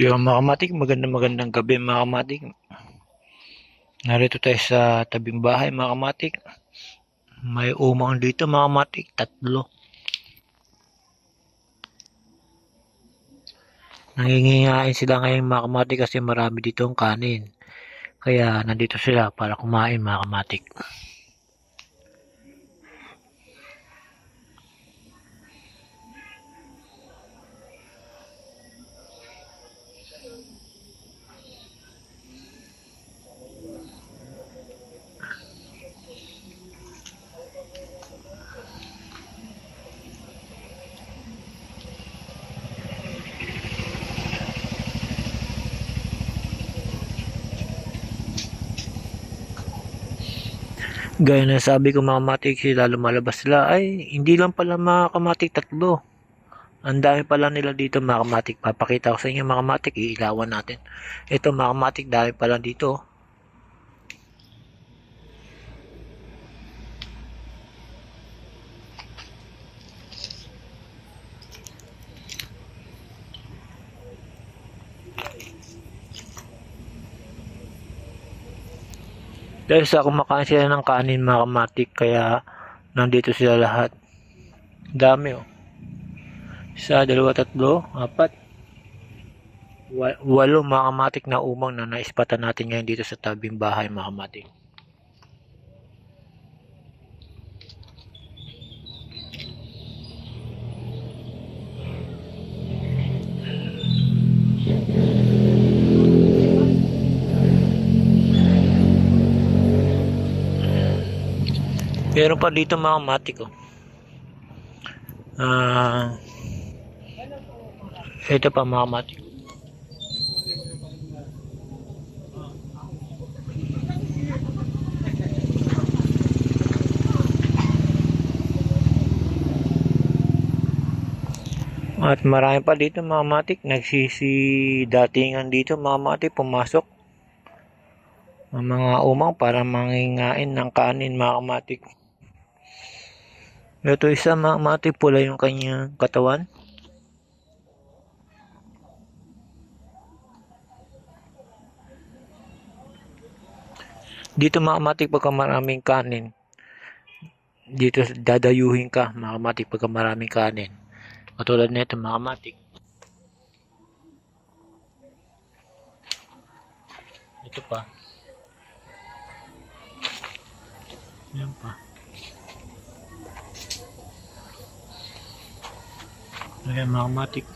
Yung mga kamatik, magandang magandang gabi mga kamatik. Narito tayo sa tabing bahay mga kamatik. May umang dito mga kamatik, tatlo. Nangingihain sila ngayon mga kamatik kasi marami dito ang kanin. Kaya nandito sila para kumain mga kamatik. Gaya na sabi ko mga kamatik sila lumalabas sila ay hindi lang pala mga kamatik tatlo. Ang dami pala nila dito mga kamatik. Papakita ko sa inyo mga kamatik. Iilawan natin. Ito mga kamatik dami pala dito. Dahil sa kumakain sila ng kanin mga kamatik kaya nandito sila lahat. Dami oh. Isa, dalawa, tatlo, apat. Wa- Walo mga kamatik na umang na naispatan natin ngayon dito sa tabing bahay mga kamatik. Meron pa dito mga kamatik oh. Ah, ito pa mga kamatik. At marami pa dito mga matik, nagsisi datingan dito mga matik, pumasok. Ang mga umang para mangingain ng kanin mga kamatik. Ito isa mga matik, pula yung kanyang katawan. Dito mga kamatik pagka maraming kanin, dito dadayuhin ka mga kamatik pagka maraming kanin. Katulad nito mga kamatik. Ito pa. Yan pa. Ayan mga kamatik.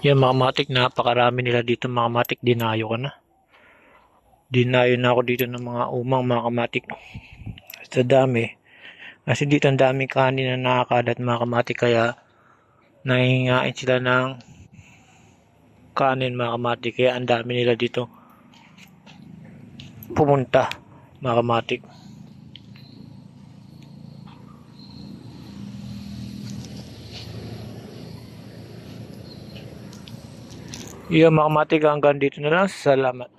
Yan mga kamatik, napakarami nila dito mga kamatik, dinayo ka na. Dinayo na ako dito ng mga umang mga kamatik. Sa dami. Kasi dito ang daming kanin na nakakalat mga kamatik kaya nahingain sila ng kanin mga kamatik kaya ang dami nila dito pumunta mga kamatik. Iyon mga kamatik hanggang dito na lang. Salamat.